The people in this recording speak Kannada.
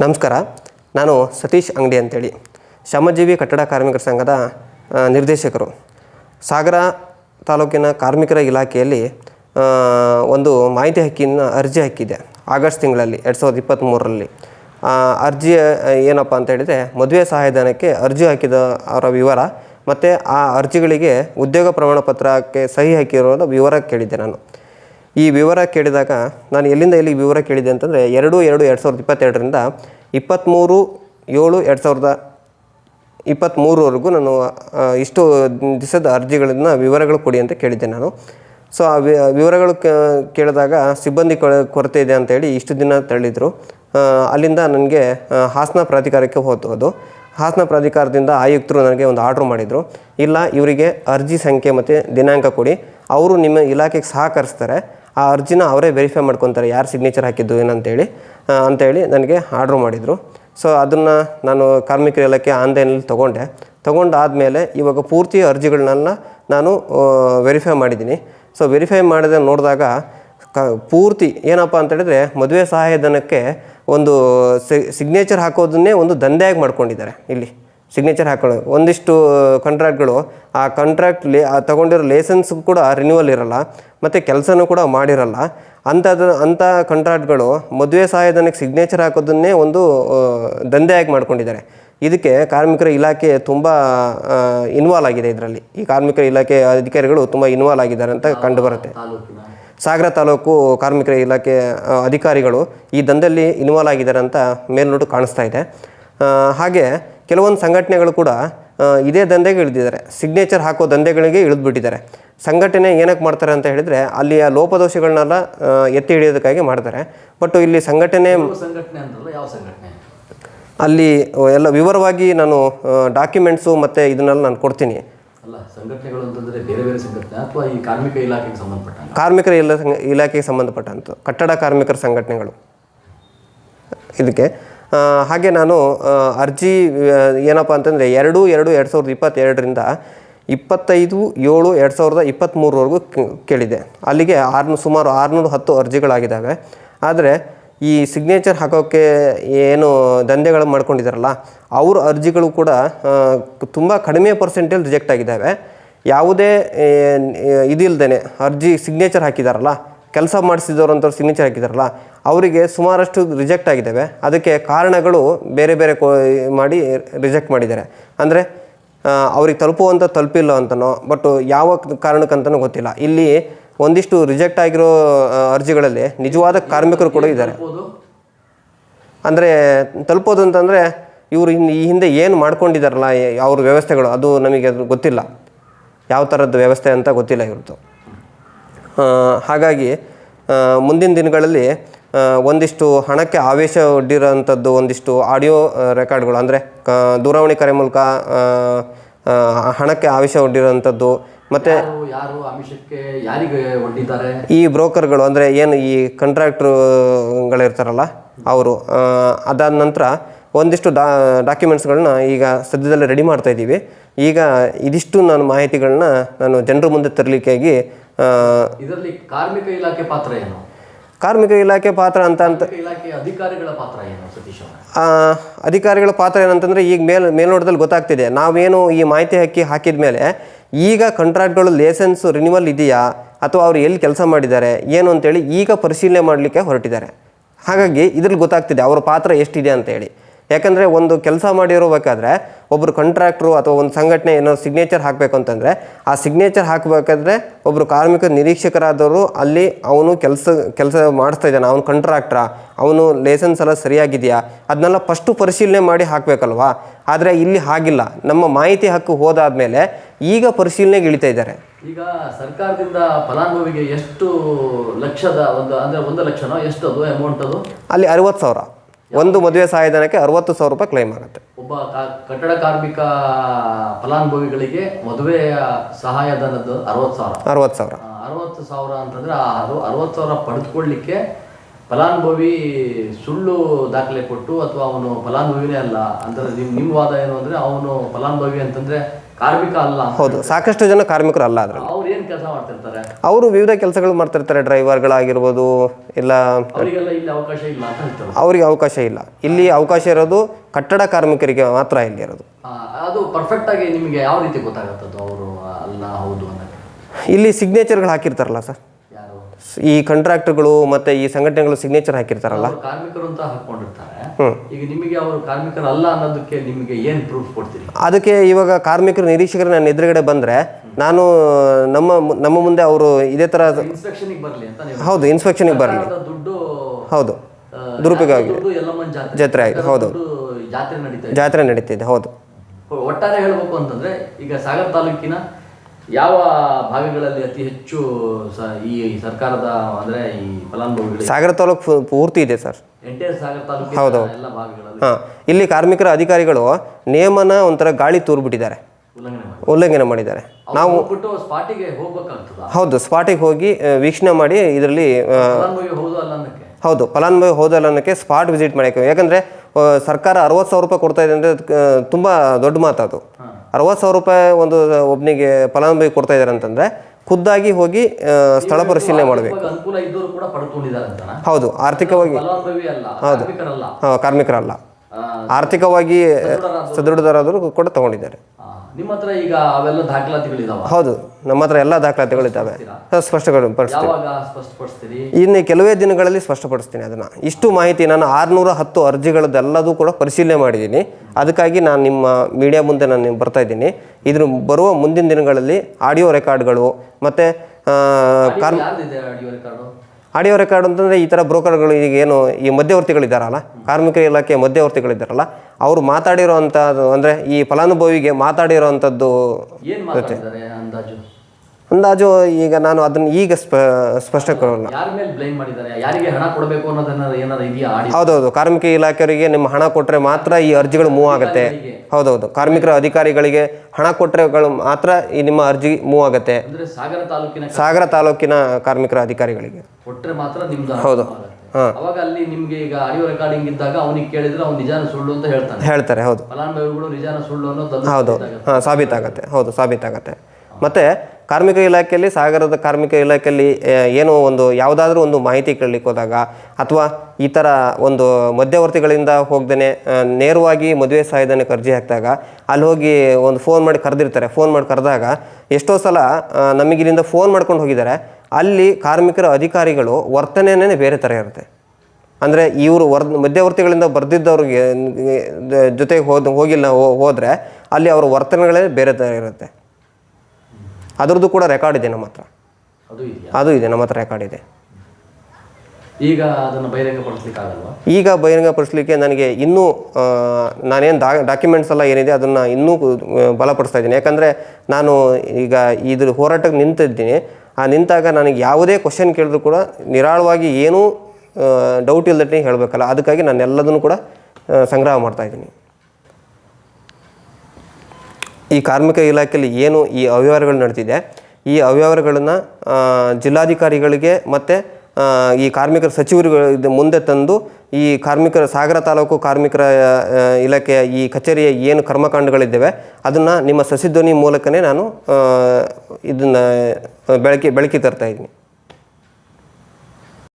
ನಮಸ್ಕಾರ. ನಾನು ಸತೀಶ್ ಅಂಗಡಿ ಅಂತೇಳಿ. ಶ್ರಮಜೀವಿ ಕಟ್ಟಡ ಕಾರ್ಮಿಕರ ಸಂಘದ ನಿರ್ದೇಶಕರು. ಸಾಗರ ತಾಲೂಕಿನ ಕಾರ್ಮಿಕರ ಇಲಾಖೆಯಲ್ಲಿ ಒಂದು ಮಾಹಿತಿ ಹಕ್ಕಿನ ಅರ್ಜಿ ಹಾಕಿದೆ ಆಗಸ್ಟ್ ತಿಂಗಳಲ್ಲಿ, ಎರಡು ಸಾವಿರದ ಇಪ್ಪತ್ತ್ಮೂರರಲ್ಲಿ ಅರ್ಜಿ ಏನಪ್ಪ ಅಂತ ಹೇಳಿದರೆ, ಮದುವೆ ಸಹಾಯಧನಕ್ಕೆ ಅರ್ಜಿ ಹಾಕಿದ ಅವರ ವಿವರ ಮತ್ತು ಆ ಅರ್ಜಿಗಳಿಗೆ ಉದ್ಯೋಗ ಪ್ರಮಾಣ ಪತ್ರಕ್ಕೆ ಸಹಿ ಹಾಕಿರೋದ ವಿವರ ಕೇಳಿದ್ದೆ ನಾನು. ಈ ವಿವರ ಕೇಳಿದಾಗ ನಾನು ಎಲ್ಲಿಂದ ಎಲ್ಲಿ ವಿವರ ಕೇಳಿದೆ ಅಂತಂದರೆ ಎರಡು ಎರಡು ಎರಡು ಸಾವಿರದ ಇಪ್ಪತ್ತೆರಡರಿಂದ ಇಪ್ಪತ್ತ್ಮೂರು ಏಳು ಎರಡು ಸಾವಿರದ ಇಪ್ಪತ್ತ್ಮೂರವರೆಗೂ ನಾನು ಇಷ್ಟು ದಿವಸದ ಅರ್ಜಿಗಳನ್ನು ವಿವರಗಳು ಕೊಡಿ ಅಂತ ಕೇಳಿದ್ದೆ ನಾನು. ಸೊ ಆ ವಿವರಗಳು ಕೇಳಿದಾಗ ಸಿಬ್ಬಂದಿ ಕೊರ- ಕೊರತೆ ಇದೆ ಅಂತೇಳಿ ಇಷ್ಟು ದಿನ ತಳ್ಳಿದರು. ಅಲ್ಲಿಂದ ನನಗೆ ಹಾಸನ ಪ್ರಾಧಿಕಾರಕ್ಕೆ ಹೋದೋದು ಹಾಸನ ಪ್ರಾಧಿಕಾರದಿಂದ ಆಯುಕ್ತರು ನನಗೆ ಒಂದು ಆರ್ಡ್ರ್ ಮಾಡಿದರು. ಇಲ್ಲ, ಇವರಿಗೆ ಅರ್ಜಿ ಸಂಖ್ಯೆ ಮತ್ತು ದಿನಾಂಕ ಕೊಡಿ. ಅವರು ನಿಮ್ಮ ಇಲಾಖೆಗೆ ಸಹಕರಿಸ್ತಾರೆ. ಆ ಅರ್ಜಿನ ಅವರೇ ವೆರಿಫೈ ಮಾಡ್ಕೊತಾರೆ ಯಾರು ಸಿಗ್ನೇಚರ್ ಹಾಕಿದ್ದು ಏನಂತೇಳಿ. ಅಂತೇಳಿ ನನಗೆ ಆರ್ಡ್ರ್ ಮಾಡಿದರು. ಸೊ ಅದನ್ನು ನಾನು ಕಾರ್ಮಿಕರ ಇಲಾಖೆ ಆನ್ಲೈನಲ್ಲಿ ತೊಗೊಂಡೆ. ತೊಗೊಂಡಾದಮೇಲೆ ಇವಾಗ ಪೂರ್ತಿ ಅರ್ಜಿಗಳನ್ನೆಲ್ಲ ನಾನು ವೆರಿಫೈ ಮಾಡಿದ್ದೀನಿ. ಸೊ ವೆರಿಫೈ ಮಾಡಿದ ನೋಡಿದಾಗ ಕ, ಪೂರ್ತಿ ಏನಪ್ಪ ಅಂತ ಹೇಳಿದ್ರೆ ಮದುವೆ ಸಹಾಯಧನಕ್ಕೆ ಒಂದು ಸಿಗ್ನೇಚರ್ ಹಾಕೋದನ್ನೇ ಒಂದು ದಂಧೆಯಾಗಿ ಮಾಡ್ಕೊಂಡಿದ್ದಾರೆ ಇಲ್ಲಿ. ಸಿಗ್ನೇಚರ್ ಹಾಕೊಳ್ಳೋದು. ಒಂದಿಷ್ಟು ಕಾಂಟ್ರಾಕ್ಟ್ಗಳು ಆ ಕಾಂಟ್ರಾಕ್ಟ್ ಲೇ ತೊಗೊಂಡಿರೋ ಲೈಸೆನ್ಸ್ ಕೂಡ ರಿನ್ಯೂವಲ್ ಇರಲ್ಲ ಮತ್ತು ಕೆಲಸನೂ ಕೂಡ ಮಾಡಿರಲ್ಲ. ಅಂಥದ್ದು ಅಂಥ ಕಾಂಟ್ರಾಕ್ಟ್ಗಳು ಮದುವೆ ಸಹಾಯಧನಕ್ಕೆ ಸಿಗ್ನೇಚರ್ ಹಾಕೋದನ್ನೇ ಒಂದು ದಂಧೆಯಾಗಿ ಮಾಡ್ಕೊಂಡಿದ್ದಾರೆ. ಇದಕ್ಕೆ ಕಾರ್ಮಿಕರ ಇಲಾಖೆ ತುಂಬ ಇನ್ವಾಲ್ವ್ ಆಗಿದೆ ಇದರಲ್ಲಿ. ಈ ಕಾರ್ಮಿಕರ ಇಲಾಖೆ ಅಧಿಕಾರಿಗಳು ತುಂಬ ಇನ್ವಾಲ್ವ್ ಆಗಿದ್ದಾರೆ ಅಂತ ಕಂಡು ಬರುತ್ತೆ ಸಾಗರ ತಾಲೂಕು ಕಾರ್ಮಿಕರ ಇಲಾಖೆ ಅಧಿಕಾರಿಗಳು ಈ ದಂಧೆಯಲ್ಲಿ ಇನ್ವಾಲ್ವ್ ಆಗಿದ್ದಾರೆ ಅಂತ ಮೇಲ್ನೋಟು ಕಾಣಿಸ್ತಾ ಇದೆ. ಹಾಗೆ ಕೆಲವೊಂದು ಸಂಘಟನೆಗಳು ಕೂಡ ಇದೇ ದಂಧೆಗೆ ಇಳಿದಿದ್ದಾರೆ. ಸಿಗ್ನೇಚರ್ ಹಾಕೋ ದಂಧೆಗಳಿಗೆ ಇಳಿದ್ಬಿಟ್ಟಿದ್ದಾರೆ. ಸಂಘಟನೆ ಏನಕ್ಕೆ ಮಾಡ್ತಾರೆ ಅಂತ ಹೇಳಿದರೆ ಅಲ್ಲಿಯ ಲೋಪದೋಷಗಳನ್ನೆಲ್ಲ ಎತ್ತಿ ಹಿಡಿಯೋದಕ್ಕಾಗಿ ಮಾಡ್ತಾರೆ. ಬಟ್ ಇಲ್ಲಿ ಸಂಘಟನೆ ಅಲ್ಲಿ ಎಲ್ಲ ವಿವರವಾಗಿ ನಾನು ಡಾಕ್ಯುಮೆಂಟ್ಸು ಮತ್ತು ಇದನ್ನೆಲ್ಲ ನಾನು ಕೊಡ್ತೀನಿ. ಕಾರ್ಮಿಕರ ಇಲ್ಲ ಇಲಾಖೆಗೆ ಸಂಬಂಧಪಟ್ಟಂಥ ಕಟ್ಟಡ ಕಾರ್ಮಿಕರ ಸಂಘಟನೆಗಳು. ಇದಕ್ಕೆ ಹಾಗೆ ನಾನು ಅರ್ಜಿ ಏನಪ್ಪ ಅಂತಂದರೆ ಎರಡು ಎರಡು ಎರಡು ಸಾವಿರದ ಇಪ್ಪತ್ತೆರಡರಿಂದ ಇಪ್ಪತ್ತೈದು, ಏಳು, ಎರಡು ಸಾವಿರದ ಇಪ್ಪತ್ತ್ಮೂರವರೆಗೂ ಕೇಳಿದೆ. ಅಲ್ಲಿಗೆ ಆರ್ನೂ, ಸುಮಾರು ಆರುನೂರು ಹತ್ತು ಅರ್ಜಿಗಳಾಗಿದ್ದಾವೆ. ಆದರೆ ಈ ಸಿಗ್ನೇಚರ್ ಹಾಕೋಕ್ಕೆ ಏನು ದಂಧೆಗಳು ಮಾಡ್ಕೊಂಡಿದ್ದಾರಲ್ಲ ಅವ್ರ ಅರ್ಜಿಗಳು ಕೂಡ ತುಂಬ ಕಡಿಮೆ ಪರ್ಸೆಂಟೇಜ್ ರಿಜೆಕ್ಟ್ ಆಗಿದ್ದಾವೆ. ಯಾವುದೇ ಇದಿಲ್ದೇ ಅರ್ಜಿ ಸಿಗ್ನೇಚರ್ ಹಾಕಿದಾರಲ್ಲ ಕೆಲಸ ಮಾಡಿಸಿದವರು ಅಂತವ್ರು ಸಿಗ್ನೇಚರ್ ಹಾಕಿದಾರಲ್ಲ, ಅವರಿಗೆ ಸುಮಾರಷ್ಟು ರಿಜೆಕ್ಟ್ ಆಗಿದ್ದಾವೆ. ಅದಕ್ಕೆ ಕಾರಣಗಳು ಬೇರೆ ಬೇರೆ ಕೋ, ಮಾಡಿ ರಿಜೆಕ್ಟ್ ಮಾಡಿದ್ದಾರೆ. ಅಂದರೆ ಅವ್ರಿಗೆ ತಲುಪುವಂಥ ತಲುಪಿಲ್ಲ ಅಂತನೋ ಬಟ್ ಯಾವ ಕಾರಣಕ್ಕಂತನೂ ಗೊತ್ತಿಲ್ಲ. ಇಲ್ಲಿ ಒಂದಿಷ್ಟು ರಿಜೆಕ್ಟ್ ಆಗಿರೋ ಅರ್ಜಿಗಳಲ್ಲಿ ನಿಜವಾದ ಕಾರ್ಮಿಕರು ಕೂಡ ಇದ್ದಾರೆ. ಅಂದರೆ, ತಲುಪೋದು ಅಂತಂದರೆ, ಇವರು ಈ ಹಿಂದೆ ಏನು ಮಾಡ್ಕೊಂಡಿದ್ದಾರಲ್ಲ ಅವ್ರ ವ್ಯವಸ್ಥೆಗಳು, ಅದು ನಮಗೆ ಅದು ಗೊತ್ತಿಲ್ಲ. ಯಾವ ಥರದ್ದು ವ್ಯವಸ್ಥೆ ಅಂತ ಗೊತ್ತಿಲ್ಲ ಇವ್ರದ್ದು. ಹಾಗಾಗಿ ಮುಂದಿನ ದಿನಗಳಲ್ಲಿ ಒಂದಿಷ್ಟು ಹಣಕ್ಕೆ ಆವೇಶ ಒಡ್ಡಿರೋಂಥದ್ದು ಒಂದಿಷ್ಟು ಆಡಿಯೋ ರೆಕಾರ್ಡ್ಗಳು ಅಂದರೆ ಕ ದೂರವಾಣಿ ಕರೆ ಮೂಲಕ ಹಣಕ್ಕೆ ಆವೇಶ ಒಡ್ಡಿರೋಂಥದ್ದು ಮತ್ತು ಯಾರು ಯಾರು ಆಮಿಷಕ್ಕೆ ಯಾರಿಗೆ ಒಡ್ಡಿದ್ದಾರೆ? ಈ ಬ್ರೋಕರ್ಗಳು ಅಂದರೆ ಏನು ಈ ಕಂಟ್ರಾಕ್ಟ್ರುಗಳಿರ್ತಾರಲ್ಲ ಅವರು ಅದಾದ ನಂತರ ಒಂದಿಷ್ಟು ಡಾ ಡಾಕ್ಯುಮೆಂಟ್ಸ್ಗಳನ್ನ ಈಗ ಸದ್ಯದಲ್ಲೇ ರೆಡಿ ಮಾಡ್ತಾ ಇದ್ದೀವಿ. ಈಗ ಇದಿಷ್ಟು ನಾನು ಮಾಹಿತಿಗಳನ್ನ ನಾನು ಜನರ ಮುಂದೆ ತರಲಿಕ್ಕಾಗಿ ಇದರಲ್ಲಿ ಕಾರ್ಮಿಕ ಇಲಾಖೆ ಪಾತ್ರ ಏನು? ಕಾರ್ಮಿಕ ಇಲಾಖೆ ಪಾತ್ರ ಅಂತ ಅಂತ ಇಲಾಖೆ ಅಧಿಕಾರಿಗಳ ಪಾತ್ರ ಏನು ಸತೀಶ್ ಅಧಿಕಾರಿಗಳ ಪಾತ್ರ ಏನಂತಂದರೆ ಈಗ ಮೇಲ್ ಮೇಲ್ನೋಟದಲ್ಲಿ ಗೊತ್ತಾಗ್ತಿದೆ. ನಾವೇನು ಈ ಮಾಹಿತಿ ಹಾಕಿ ಹಾಕಿದ ಮೇಲೆ ಈಗ ಕಾಂಟ್ರಾಕ್ಟ್ಗಳು ಲೈಸೆನ್ಸ್ ರಿನ್ಯೂವಲ್ ಇದೆಯಾ? ಅಥವಾ ಅವ್ರು ಎಲ್ಲಿ ಕೆಲಸ ಮಾಡಿದ್ದಾರೆ? ಏನು ಅಂತೇಳಿ ಈಗ ಪರಿಶೀಲನೆ ಮಾಡಲಿಕ್ಕೆ ಹೊರಟಿದ್ದಾರೆ. ಹಾಗಾಗಿ ಇದ್ರಲ್ಲಿ ಗೊತ್ತಾಗ್ತಿದೆ. ಅವರ ಪಾತ್ರ ಎಷ್ಟಿದೆ ಅಂತೇಳಿ ಯಾಕಂದರೆ ಒಂದು ಕೆಲಸ ಮಾಡಿರಬೇಕಾದ್ರೆ ಒಬ್ಬರು ಕಾಂಟ್ರಾಕ್ಟ್ರು ಅಥವಾ ಒಂದು ಸಂಘಟನೆ ಏನೋ ಸಿಗ್ನೇಚರ್ ಹಾಕಬೇಕು ಅಂತಂದರೆ ಆ ಸಿಗ್ನೇಚರ್ ಹಾಕಬೇಕಾದ್ರೆ ಒಬ್ಬರು ಕಾರ್ಮಿಕ ನಿರೀಕ್ಷಕರಾದವರು ಅಲ್ಲಿ ಅವನು ಕೆಲಸ ಕೆಲಸ ಮಾಡಿಸ್ತಾ ಇದ್ದಾನೆ ಅವನು ಕಾಂಟ್ರಾಕ್ಟ್ರಾ ಅವನು ಲೈಸೆನ್ಸ್ ಎಲ್ಲ ಸರಿಯಾಗಿದೆಯಾ ಅದನ್ನೆಲ್ಲ ಫಸ್ಟು ಪರಿಶೀಲನೆ ಮಾಡಿ ಹಾಕಬೇಕಲ್ವಾ? ಆದರೆ ಇಲ್ಲಿ ಹಾಗಿಲ್ಲ. ನಮ್ಮ ಮಾಹಿತಿ ಹಕ್ಕು ಹೋದಾದ ಮೇಲೆ ಈಗ ಪರಿಶೀಲನೆಗೆ ಇಳಿತಾ ಇದ್ದಾರೆ. ಈಗ ಸರ್ಕಾರದಿಂದ ಫಲಾನುಭವಿಗೆ ಎಷ್ಟು ಲಕ್ಷದ ಒಂದು ಅಂದರೆ ಒಂದು ಲಕ್ಷನೋ ಎಷ್ಟು ಅದು ಅಮೌಂಟ್ ಅದು? ಅಲ್ಲಿ ಅರವತ್ತು ಸಾವಿರ. ಒಂದು ಮದುವೆ ಸಹಾಯಧನಕ್ಕೆ ಅರವತ್ತು ಸಾವಿರ ರೂಪಾಯಿ ಕ್ಲೈಮ್ ಆಗುತ್ತೆ. ಒಬ್ಬ ಕಾ- ಕಟ್ಟಡ ಕಾರ್ಮಿಕ ಫಲಾನುಭವಿಗಳಿಗೆ ಮದುವೆಯ ಸಹಾಯಧನದ ಅರವತ್ತು ಸಾವಿರ. ಅರವತ್ತು ಸಾವಿರ. ಆ, ಅರವತ್ತು ಸಾವಿರ ಅಂತಂದ್ರೆ ಆ ಅರವ- ಅರವತ್ತು ಸಾವಿರ ಪಡೆದುಕೊಳ್ಳಿಕ್ಕೆ ಫಲಾನುಭವಿ ಸುಳ್ಳು ದಾಖಲೆ ಕೊಟ್ಟು ಅಥವಾ ಅವನು ಫಲಾನುಭವಿನೇ ಅಲ್ಲ ಅಂತಂದ್ರೆ ನಿಮ್ ನಿಮ್ಮ ವಾದ ಏನು ಅಂದ್ರೆ ಅವನು ಫಲಾನುಭವಿ ಅಂತಂದ್ರೆ ಕಾರ್ಮಿಕ ಅಲ್ಲ ಹೌದು ಸಾಕಷ್ಟು ಜನ ಕಾರ್ಮಿಕರು ಅಲ್ಲ ಅದರಲ್ಲಿ. ಅವ್ರು ಕೆಲಸ ಮಾಡ್ತಿರ್ತಾರೆ. ಅವರು ವಿವಿಧ ಕೆಲಸಗಳು ಮಾಡ್ತಿರ್ತಾರೆ ಡ್ರೈವರ್ಗಳಾಗಿರ್ಬೋದು ಇಲ್ಲ ಅವರಿಗೆಲ್ಲ ಇಲ್ಲಿ ಅವಕಾಶ ಇಲ್ಲ ಅಂತ ಹೇಳ್ತಾರೆ. ಅವರಿಗೆ ಅವಕಾಶ ಇಲ್ಲ. ಇಲ್ಲಿ ಅವಕಾಶ ಇರೋದು ಕಟ್ಟಡ ಕಾರ್ಮಿಕರಿಗೆ ಮಾತ್ರ ಇಲ್ಲಿ ಇರೋದು. ಆ, ಅದು ಪರ್ಫೆಕ್ಟ್ ಆಗಿ ನಿಮಗೆ ಯಾವ ರೀತಿ ಗೊತ್ತಾಗತ್ತದು ಅವರು ಅಲ್ಲ ಹೌದು ಅನ್ನೋಕ್ಕೆ ಇಲ್ಲಿ ಸಿಗ್ನೇಚರ್ಗಳು ಹಾಕಿರ್ತಾರಲ್ಲ ಸರ್. ಯಾರು? ಈ ಕಾಂಟ್ರಾಕ್ಟರ್ಗಳು ಮತ್ತು ಈ ಸಂಘಟನೆಗಳು ಸಿಗ್ನೇಚರ್ ಹಾಕಿರ್ತಾರಲ್ಲ. ಅವ್ರು ಕಾರ್ಮಿಕರು ಅಂತ ಹಾಕೊಂಡಿರ್ತಾರೆ ಈಗ ನಿಮಗೆ ಅವರು ಕಾರ್ಮಿಕರು ಅಲ್ಲ ಅನ್ನೋದಕ್ಕೆ ನಿಮಗೆ ಏನ್ ಪ್ರೂಫ್ ಕೊಡ್ತೀರಿ? ಅದಕ್ಕೆ ಇವಾಗ ಕಾರ್ಮಿಕರು ನಿರೀಕ್ಷಕರು ನನ್ನ ಎದುರುಗಡೆ ಬಂದರೆ ನಾನು ನಮ್ಮ ನಮ್ಮ ಮುಂದೆ ಅವರು ಇದೇ ಥರ ನೀವು ಹೌದು ಇನ್ಸ್ಪೆಕ್ಷನಿಗೆ ಬರಲಿ. ಹೌದು. ದುರುಪಯೋಗ ಆಗಿದೆ ಜಾತ್ರೆ. ಆಗಿದೆ, ಹೌದು. ಜಾತ್ರೆ ನಡೀತಾ ಜಾತ್ರೆ ನಡೀತಿದೆ ಹೌದು. ಒಟ್ಟಾರೆ ಹೇಳಬೇಕು ಅಂತಂದ್ರೆ ಈಗ ಸಾಗರ ತಾಲೂಕಿನ ಯಾವ ಭಾಗಗಳಲ್ಲಿ ಅತಿ ಹೆಚ್ಚು ಈ ಸರ್ಕಾರದ ಅಂದ್ರೆ ಈ ಫಲಾನುಭವಿಗಳು ಸಾಗರ ತಾಲೂಕು ಪೂರ್ತಿ ಇದೆ ಸರ್. ಹೌದು. ಹಾ ಇಲ್ಲಿ ಕಾರ್ಮಿಕರ ಅಧಿಕಾರಿಗಳು ನಿಯಮನ ಒಂಥರ ಗಾಳಿ ತೂರ್ಬಿಟ್ಟಿದ್ದಾರೆ. ಉಲ್ಲಂಘನೆ ಮಾಡಿದ್ದಾರೆ. ನಾವು ಸ್ಪಾಟಿಗೆ ಹೌದು ಸ್ಪಾಟಿಗೆ ಹೋಗಿ ವೀಕ್ಷಣೆ ಮಾಡಿ ಇದರಲ್ಲಿ ಹೌದು ಫಲಾನುಭವಿ ಹೋದಲ್ಲ ಅನ್ನೋಕ್ಕೆ ಸ್ಪಾಟ್ ವಿಸಿಟ್ ಮಾಡೋಕ್ಕೆ. ಯಾಕಂದರೆ ಸರ್ಕಾರ ಅರವತ್ತು ಸಾವಿರ ರೂಪಾಯಿ ಕೊಡ್ತಾ ಇದೆ ಅಂದರೆ ತುಂಬ ದೊಡ್ಡ ಮಾತು ಅದು. ಅರವತ್ತು ಸಾವಿರ ರೂಪಾಯಿ ಒಂದು ಒಬ್ಬನಿಗೆ ಫಲಾನುಭವಿ ಕೊಡ್ತಾ ಇದ್ದಾರೆ ಅಂತಂದರೆ ಖುದ್ದಾಗಿ ಹೋಗಿ ಸ್ಥಳ ಪರಿಶೀಲನೆ ಮಾಡಬೇಕು. ಹೌದು ಆರ್ಥಿಕವಾಗಿ ಹೌದು. ಕಾರ್ಮಿಕರಲ್ಲ. ಆರ್ಥಿಕವಾಗಿ ಸದೃಢರಾದರೂ ಕೂಡ ತಗೊಂಡಿದ್ದಾರೆ. ನಿಮ್ಮ ಹತ್ರ ಈಗ ಅವೆಲ್ಲ ದಾಖಲಾತಿಗಳಿದಾವ ಹೌದು ನಮ್ಮ ಹತ್ರ ಎಲ್ಲ ದಾಖಲಾತಿಗಳಿದ್ದಾವೆ ಸ್ಪಷ್ಟಗಳು ಪಡಿಸ್ತೀನಿ ಯಾವಾಗ ಸ್ಪಷ್ಟಪಡಿಸ್ತೀರಿ? ಇನ್ನು ಕೆಲವೇ ದಿನಗಳಲ್ಲಿ ಸ್ಪಷ್ಟಪಡಿಸ್ತೀನಿ ಅದನ್ನು. ಇಷ್ಟು ಮಾಹಿತಿ ನಾನು ಆರುನೂರ ಹತ್ತು ಅರ್ಜಿಗಳದ್ದೆಲ್ಲದೂ ಕೂಡ ಪರಿಶೀಲನೆ ಮಾಡಿದ್ದೀನಿ. ಅದಕ್ಕಾಗಿ ನಾನು ನಿಮ್ಮ ಮೀಡಿಯಾ ಮುಂದೆ ನಾನು ನಿಮ್ಗೆ ಬರ್ತಾ ಇದ್ದೀನಿ. ಇದ್ರ ಬರುವ ಮುಂದಿನ ದಿನಗಳಲ್ಲಿ ಆಡಿಯೋ ರೆಕಾರ್ಡ್ಗಳು ಮತ್ತು ಯಾರ್ದಿದೆ ಆಡಿಯೋ ರೆಕಾರ್ಡ್ ಅಂತಂದರೆ ಈ ಥರ ಬ್ರೋಕರ್ಗಳು ಈಗ ಏನು ಈ ಮಧ್ಯವರ್ತಿಗಳಿದ್ದಾರಲ್ಲ ಕಾರ್ಮಿಕ ಇಲಾಖೆ ಮಧ್ಯವರ್ತಿಗಳಿದ್ದಾರಲ್ಲ ಅವರು ಮಾತಾಡಿರೋ ಅಂಥದ್ದು ಅಂದರೆ ಈ ಫಲಾನುಭವಿಗೆ ಮಾತಾಡಿರೋ ಅಂಥದ್ದು ಮಾತಾಡಿದ್ದಾರೆ ಅಂದಾಜು ಈಗ ನಾನು ಅದನ್ನು ಈಗ ಸ್ಪ ಸ್ಪಷ್ಟಕರಲ್ಲ ಯಾರ ಮೇಲೆ ಬ್ಲೈಮ್ ಮಾಡಿದ್ದಾರೆ? ಯಾರಿಗೆ ಹಣ ಕೊಡಬೇಕು ಅನ್ನೋದನ್ನ ಏನಾರ ಇದೆಯಾ ಆಡಿ? ಹೌದೌದು. ಕಾರ್ಮಿಕ ಇಲಾಖೆಯವರಿಗೆ ನಿಮ್ಮ ಹಣ ಕೊಟ್ಟರೆ ಮಾತ್ರ ಈ ಅರ್ಜಿಗಳು ಮೂವ್ ಆಗುತ್ತೆ. ಹೌದೌದು. ಕಾರ್ಮಿಕರ ಅಧಿಕಾರಿಗಳಿಗೆ ಹಣ ಕೊಟ್ಟರೆಗಳು ಮಾತ್ರ ಈ ನಿಮ್ಮ ಅರ್ಜಿ ಮೂವ್ ಆಗುತ್ತೆ. ಅಂದ್ರೆ ಸಾಗರ ತಾಲೂಕಿನ ಸಾಗರ ತಾಲೂಕಿನ ಕಾರ್ಮಿಕರ ಅಧಿಕಾರಿಗಳಿಗೆ. ಕೊಟ್ಟರೆ ಮಾತ್ರ ನಿಮ್ದು ಹಣ ಹೌದು. ಆಗುತ್ತೆ. ಹಾಂ. ಅವಾಗ ಅಲ್ಲಿ ನಿಮ್ಗೆ ಈಗ ಆಡಿಯೋ ರೆಕಾರ್ಡಿಂಗ್ ಇದ್ದಾಗ ಅವನಿಗೆ ಕೇಳಿದ್ರೆ ಅವ್ನು ನಿಜಾನ ಸುಳ್ಳು ಅಂತ ಹೇಳ್ತಾನೆ. ಹೇಳ್ತಾರೆ ಹೌದು. ಫಲಾನುಭವಿಗಳು ನಿಜಾನ ಸುಳ್ಳು ಅನ್ನೋದು ಹೌದು. ಹಾಂ ಸಾಬೀತಾಗತ್ತೆ. ಹೌದು ಸಾಬೀತಾಗತ್ತೆ. ಮತ್ತು ಕಾರ್ಮಿಕ ಇಲಾಖೆಯಲ್ಲಿ, ಸಾಗರದ ಕಾರ್ಮಿಕ ಇಲಾಖೆಯಲ್ಲಿ ಏನು ಒಂದು ಯಾವುದಾದ್ರೂ ಒಂದು ಮಾಹಿತಿ ಕೇಳಲಿಕ್ಕೆ ಹೋದಾಗ ಅಥವಾ ಈ ಥರ ಒಂದು ಮಧ್ಯವರ್ತಿಗಳಿಂದ ಹೋಗ್ದೇ ನೇರವಾಗಿ ಮದುವೆ ಸಹಾಯಧನಕ್ಕೆ ಅರ್ಜಿ ಹಾಕಿದಾಗ ಅಲ್ಲಿ ಹೋಗಿ ಒಂದು ಫೋನ್ ಮಾಡಿ ಕರೆದಿರ್ತಾರೆ. ಫೋನ್ ಮಾಡಿ ಕರೆದಾಗ ಎಷ್ಟೋ ಸಲ ನಮಗಿಲ್ಲಿಂದ ಫೋನ್ ಮಾಡ್ಕೊಂಡು ಹೋಗಿದ್ದಾರೆ. ಅಲ್ಲಿ ಕಾರ್ಮಿಕರ ಅಧಿಕಾರಿಗಳು ವರ್ತನೆಯೇ ಬೇರೆ ಥರ ಇರುತ್ತೆ. ಅಂದರೆ ಇವರು ವರ್, ಮಧ್ಯವರ್ತಿಗಳಿಂದ ಬರೆದಿದ್ದವ್ರಿಗೆ ಜೊತೆಗೆ ಹೋದ, ಹೋಗಿಲ್ಲ ಹೋದರೆ ಅಲ್ಲಿ ಅವರ ವರ್ತನೆಗಳೇ ಬೇರೆ ಥರ ಇರುತ್ತೆ. ಅದರದ್ದು ಕೂಡ ರೆಕಾರ್ಡ್ ಇದೆ ನಮ್ಮ ಹತ್ರ. ಅದು ಇದೆಯಾ? ಅದು ಇದೆ ನಮ್ಮ ಹತ್ರ ರೆಕಾರ್ಡ್ ಇದೆ. ಈಗ ಅದನ್ನ ಬಹಿರಂಗ ಪಡಿಸ್ಲಿಕ್ಕೆ ಆಗಲ್ವಾ ಈಗ ಬಹಿರಂಗಪಡಿಸ್ಲಿಕ್ಕೆ ನನಗೆ ಇನ್ನೂ ನಾನೇನು ಡಾ ಡಾಕ್ಯುಮೆಂಟ್ಸ್ ಎಲ್ಲ ಏನಿದೆ ಅದನ್ನು ಇನ್ನೂ ಬಲಪಡಿಸ್ತಾ ಇದ್ದೀನಿ. ಯಾಕಂದರೆ ನಾನು ಈಗ ಇದ್ರ ಹೋರಾಟಕ್ಕೆ ನಿಂತಿದ್ದೀನಿ. ಆ ನಿಂತಾಗ ನನಗೆ ಯಾವುದೇ ಕ್ವಶನ್ ಕೇಳಿದ್ರು ಕೂಡ ನಿರಾಳವಾಗಿ ಏನೂ ಡೌಟ್ ಇಲ್ಲದೆ ಹೇಳಬೇಕಲ್ಲ. ಅದಕ್ಕಾಗಿ ನಾನು ಎಲ್ಲದನ್ನು ಕೂಡ ಸಂಗ್ರಹ ಮಾಡ್ತಾ ಇದ್ದೀನಿ. ಈ ಕಾರ್ಮಿಕ ಇಲಾಖೆಯಲ್ಲಿ ಏನು ಈ ಅವ್ಯವಹಾರಗಳು ನಡೆದಿದೆ ಈ ಅವ್ಯವಹಾರಗಳನ್ನು ಜಿಲ್ಲಾಧಿಕಾರಿಗಳಿಗೆ ಮತ್ತು ಈ ಕಾರ್ಮಿಕರ ಸಚಿವರುಗಳ ಮುಂದೆ ತಂದು, ಈ ಕಾರ್ಮಿಕರ ಸಾಗರ ತಾಲೂಕು ಕಾರ್ಮಿಕರ ಇಲಾಖೆಯ ಈ ಕಚೇರಿಯ ಏನು ಕರ್ಮಕಾಂಡಗಳಿದ್ದಾವೆ, ಅದನ್ನು ನಿಮ್ಮ ಸಸಿಧ್ವನಿ ಮೂಲಕನೇ ನಾನು ಇದನ್ನು ಬೆಳಕಿ ಬೆಳಕಿ ತರ್ತಾ ಇದ್ದೀನಿ.